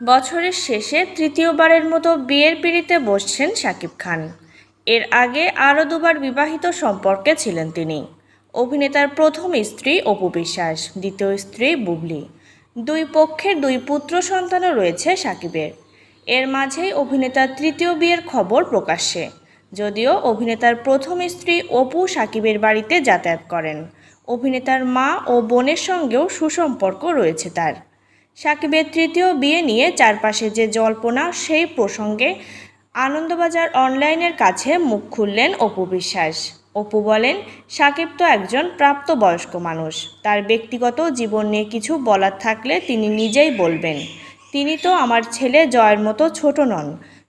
বছরের শেষে তৃতীয়বারের মতো বিয়ের পিঁড়িতে বসছেন শাকিব খান। এর আগে আরও দুবার বিবাহিত সম্পর্কে ছিলেন তিনি। অভিনেতার প্রথম স্ত্রী অপু বিশ্বাস, দ্বিতীয় স্ত্রী বুবলি। দুই পক্ষের দুই পুত্র সন্তানও রয়েছে সাকিবের এর মাঝেই অভিনেতার তৃতীয় বিয়ের খবর প্রকাশ্যে। যদিও অভিনেতার প্রথম স্ত্রী অপু সাকিবের বাড়িতে যাতায়াত করেন। অভিনেতার মা ও বোনের সঙ্গেও সুসম্পর্ক রয়েছে তার। সাকিবের তৃতীয় বিয়ে নিয়ে চারপাশে যে জল্পনা, সেই প্রসঙ্গে আনন্দবাজার অনলাইনের কাছে মুখ খুললেন অপু বিশ্বাস। অপু বলেন, সাকিব তো একজন প্রাপ্তবয়স্ক মানুষ। তার ব্যক্তিগত জীবন নিয়ে কিছু বলার থাকলে তিনি নিজেই বলবেন, তিনি তো আমার ছেলে জয়ের মতো ছোট নন।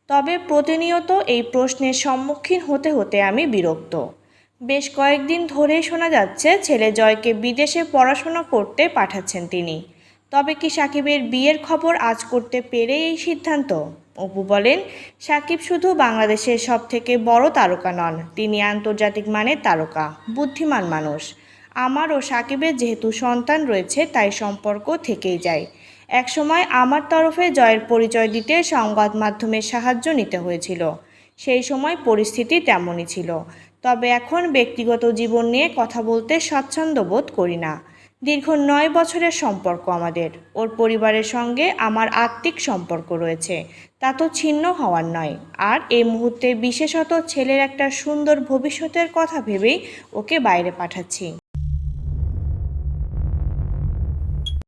তবে প্রতিনিয়ত এই প্রশ্নের সম্মুখীন হতে হতে আমি বিরক্ত। বেশ কয়েকদিন ধরেই শোনা যাচ্ছে, ছেলে জয়কে বিদেশে পড়াশোনা করতে পাঠাচ্ছেন তিনি। তবে কি সাকিবের বিয়ের খবর আজ করতে পেরে এই সিদ্ধান্ত? অপু বলেন, সাকিব শুধু বাংলাদেশের সব থেকে বড় তারকা নন, তিনি আন্তর্জাতিক মানের তারকা, বুদ্ধিমান মানুষ। আমার ও সাকিবের যেহেতু সন্তান রয়েছে, তাই সম্পর্ক থেকেই যায়। একসময় আমার তরফে জয়ের পরিচয় দিতে সংবাদ মাধ্যমের সাহায্য নিতে হয়েছিল। সেই সময় পরিস্থিতি তেমনই ছিল। তবে এখন ব্যক্তিগত জীবন নিয়ে কথা বলতে স্বাচ্ছন্দ্য বোধ করি না। দীর্ঘ নয় বছরের সম্পর্ক আমাদের। ওর পরিবারের সঙ্গে আমার আত্মিক সম্পর্ক রয়েছে। তা তো ছিন্ন হওয়ার নয়। আর এই মুহূর্তে বিশেষত ছেলের একটা সুন্দর ভবিষ্যতের কথা ভেবেই ওকে বাইরে পাঠাচ্ছি।